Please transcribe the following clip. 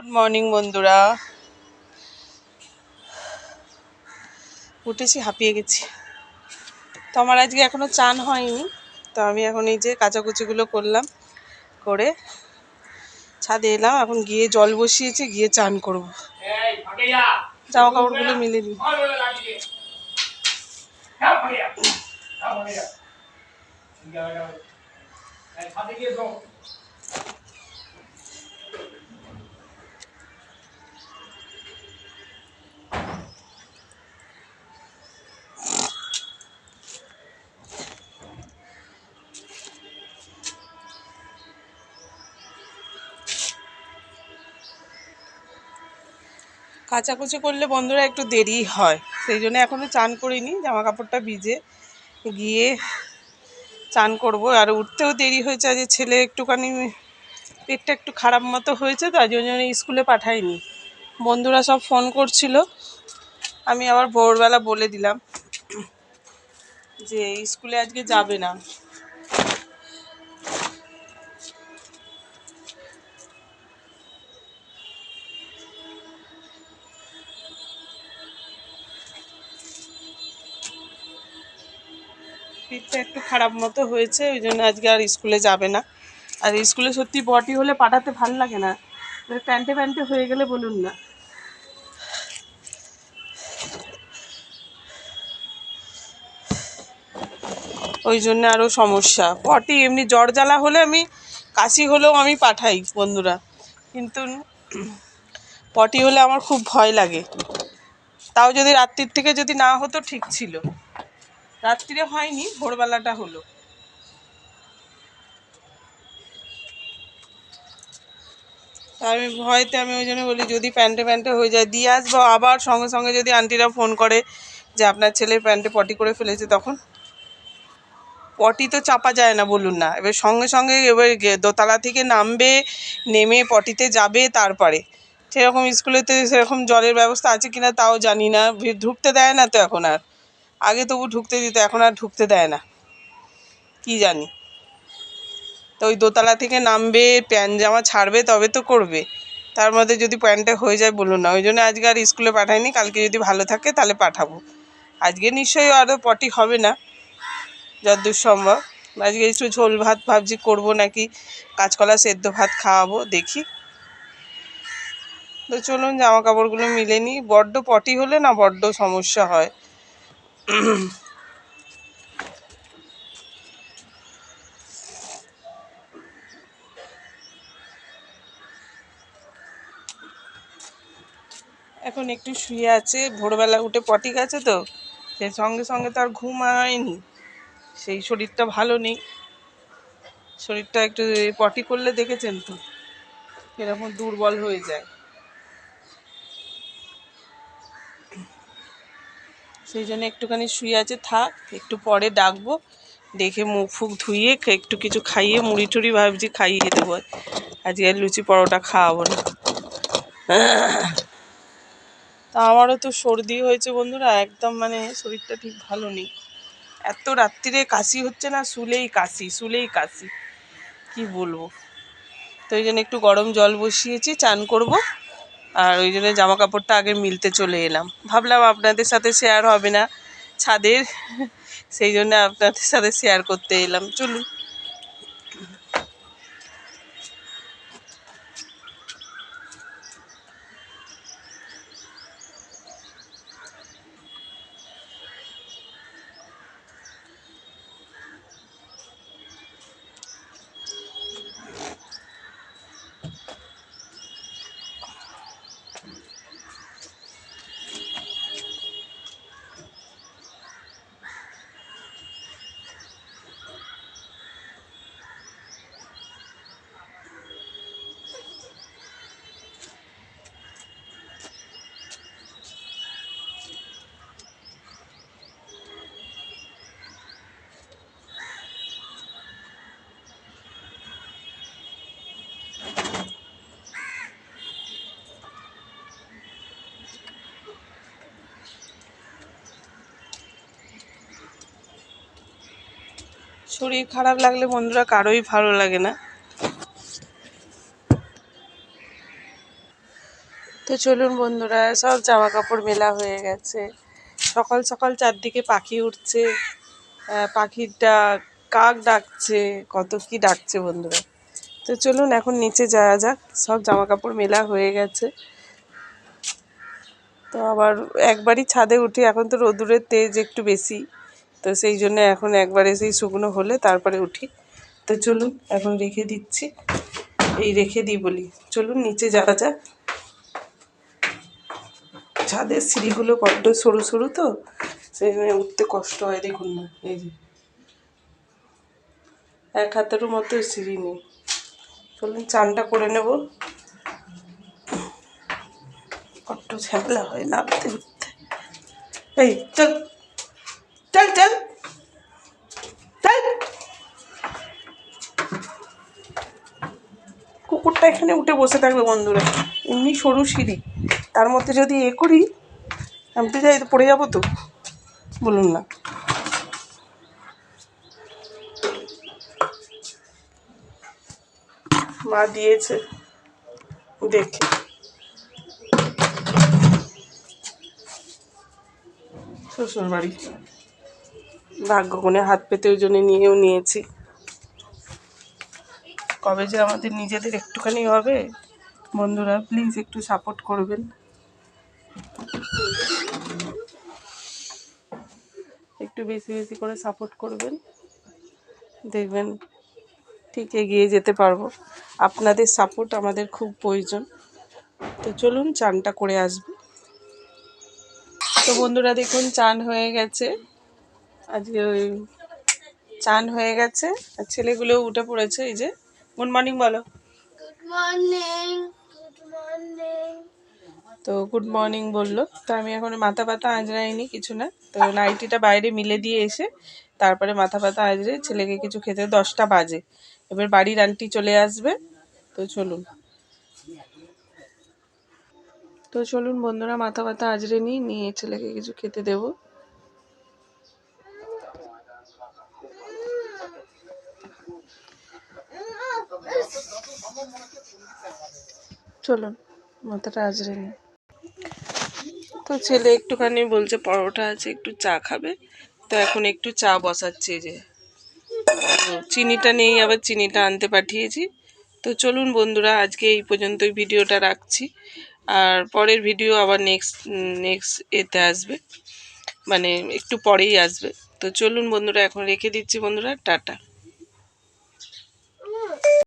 Good morning বন্ধুরা। উঠেছি হাঁপিয়ে গেছি। তো আমার আজকে এখনও চান হয়নি তো আমি এখন এই যে কাচাকুচিগুলো করলাম করে ছাদে এলাম এখন গিয়ে জল বসিয়েছি গিয়ে চান করব। জামা কাপড়গুলো মিলে দিই। কাচাকুচি করলে বন্ধুরা একটু দেরি হয়। সেই জন্য এখনও চান করিনি জামা কাপড়টা ভিজে গিয়ে চান করব। আর উঠতেও দেরি হয়েছে, আজ ছেলে একটুখানি পেটটা একটু খারাপ মতো হয়েছে তাই জন্য স্কুলে পাঠাইনি বন্ধুরা সব ফোন করছিল, আমি আবার ভোরবেলা বলে দিলাম যে স্কুলে আজকে যাবে না। পিঠটা একটু খারাপ মতো হয়েছে, ওই জন্য আজকে আর স্কুলে যাবে না। আর স্কুলে সত্যি বটি হলে পাঠাতে ভালো লাগে না। প্যান্টে প্যান্টে হয়ে গেলে বলুন না। ওই জন্য আরও সমস্যা। পটি এমনি জ্বর জ্বালা হলে আমি, কাশি হলেও আমি পাঠাই বন্ধুরা। কিন্তু পটি হলে আমার খুব ভয় লাগে। তাও যদি রাত্রির থেকে যদি না হতো, ঠিক ছিল। রাত্রিরে হয়নি, ভোরবেলাটা হলো। আমি ভয়তে আমি ওই জন্য বলি, যদি প্যান্টে প্যান্টে হয়ে যায়, দিয়ে আসব। আবার সঙ্গে সঙ্গে যদি আন্টিরা ফোন করে যে আপনার ছেলে প্যান্টে পটি করে ফেলেছে, তখন পটি তো চাপা যায় না, বলুন না। এবার সঙ্গে সঙ্গে এবার দোতলা থেকে নামবে, নেমে পটিতে যাবে তারপরে। সেরকম স্কুলেতে সেরকম জলের ব্যবস্থা আছে কিনা, তাও জানি না। ভি- ঢুকতে দেয় না তো এখন আর। আগে তবু ঢুকতে দিত, এখন আর ঢুকতে দেয় না। কি জানি। তো ওই দোতলা থেকে নামবে, প্যান্ট জামা ছাড়বে, তবে তো করবে। তার মধ্যে যদি প্যান্টটা হয়ে যায় বলুন না। ওই জন্য আজকে আর স্কুলে পাঠাইনি কালকে যদি ভালো থাকে তাহলে পাঠাবো। আজকে নিশ্চয়ই আরও পটি হবে না যতদূর সম্ভব। আজকে একটু ঝোল ভাত ভাবছি, করব নাকি কাঁচকলা সেদ্ধ ভাত খাওয়াবো, দেখি। তো চলুন জামা কাপড়গুলো মিলে নিই। বড্ড পটি হলে না বড্ড সমস্যা হয়। এখন একটু শুয়ে আছে। ভোরবেলা উঠে পটি গেছে তো, সে সঙ্গে সঙ্গে তার ঘুম হয়নি সেই শরীরটা ভালো নেই। শরীরটা একটু পটি করলে দেখেছেন তো, এরকম দুর্বল হয়ে যায়। সেই জন্য একটুখানি শুয়ে আছে, থাক, একটু পরে ডাকবো। ডেকে মুখ ফুক ধুইয়ে একটু কিছু খাইয়ে মুড়ি টুড়ি ভাবছি খাইয়ে দেবো। আজকে আর লুচি পরোটা খাওয়াবো না। তা আমারও তো সর্দি হয়েছে বন্ধুরা, একদম মানে শরীরটা ঠিক ভালো নেই। এত রাত্রিরে কাশি হচ্ছে না, শুলেই কাশি শুলেই কাশি। কি বলব? তো ওই জন্য একটু গরম জল বসিয়েছি, চান করব। আর ওই জন্য জামা কাপড়টা আগে মিলতে চলে এলাম। ভাবলাম আপনাদের সাথে শেয়ার হবে না, ছাদের, সেই জন্য আপনাদের সাথে শেয়ার করতে এলাম। চলুন। শরীর খারাপ লাগলে বন্ধুরা কারোই ভালো লাগে না। তো চলুন বন্ধুরা, সব জামা কাপড় মেলা হয়ে গেছে। সকাল সকাল চারদিকে পাখি উঠছে পাখির ডাক কাক ডাকছে, কত কি ডাকছে বন্ধুরা। তো চলুন এখন নিচে যাওয়া যাক, সব জামা কাপড় মেলা হয়ে গেছে। তো আবার একবারই ছাদে উঠি, এখন তো রোদুরের তেজ একটু বেশি। তো সেই জন্য এখন একবারে সেই শুকনো হলে তারপরে উঠি। তো চলুন, এখন রেখে দিচ্ছি। এই রেখে দিই বলি। চলুন, নিচে যাওয়া যাক। ছাদের সিঁড়িগুলো বড্ড সরু সরু তো, সেই জন্য উঠতে কষ্ট হয়, দেখুন না, এই যে। এক হাতেরও মতো সিঁড়ি নেই। চলুন, চানটা করে নেব। বড্ড ঝামেলা হয় নামতে উঠতে এই, চল। চল চল। চল। কুকুরটা এখানে উঠে বসে থাকবে বন্ধুরা। এমনি সরু সিঁড়ি। তার মধ্যে যদি এ করি যাই তো পড়ে যাব তো। বলুন না। মা দিয়েছে। দেখে। শ্বশুর বাড়ি ভাগ্য কোণে হাত পেতে ওই জন্য নিয়েও নিয়েছি। কবে যে আমাদের নিজেদের একটুখানি হবে, বন্ধুরা প্লিজ একটু সাপোর্ট করবেন। একটু বেশি বেশি করে সাপোর্ট করবেন। দেখবেন ঠিক এগিয়ে যেতে পারব। আপনাদের সাপোর্ট আমাদের খুব প্রয়োজন। তো চলুন চানটা করে আসব। তো বন্ধুরা দেখুন, চান হয়ে গেছে। আজকে ওই চান হয়ে গেছে। আর ছেলেগুলো উঠে পড়েছে এই যে। গুড মর্নিং বলো. তো গুড মর্নিং বলল। তো আমি এখন মাথা ব্যথা আঁচড়াইনি কিছু না। তো নাইটিটা বাইরে মিলে দিয়ে এসে তারপরে মাথা ব্যথা আঁচড়ে ছেলেকে কিছু খেতে দশটা বাজে। এবার বাড়ির আন্টি চলে আসবে। তো চলুন। তো চলুন বন্ধুরা মাথা ব্যথা আঁচড়ে নিই নিয়ে ছেলেকে কিছু খেতে দেবো। চলুন, মাথাটা আঁচড়ে নিই। তো ছেলে একটুখানি বলছে, পরোটা আছে, একটু চা খাবে। তো এখন একটু চা বসাচ্ছে যে। চিনিটা নেই, আবার চিনিটা আনতে পাঠিয়েছি। তো চলুন বন্ধুরা, আজকে এই পর্যন্তই ভিডিওটা রাখছি। আর পরের ভিডিও আবার নেক্সট নেক্সট এতে আসবে। মানে একটু পরেই আসবে। তো চলুন বন্ধুরা, এখন রেখে দিচ্ছি বন্ধুরা, টাটা।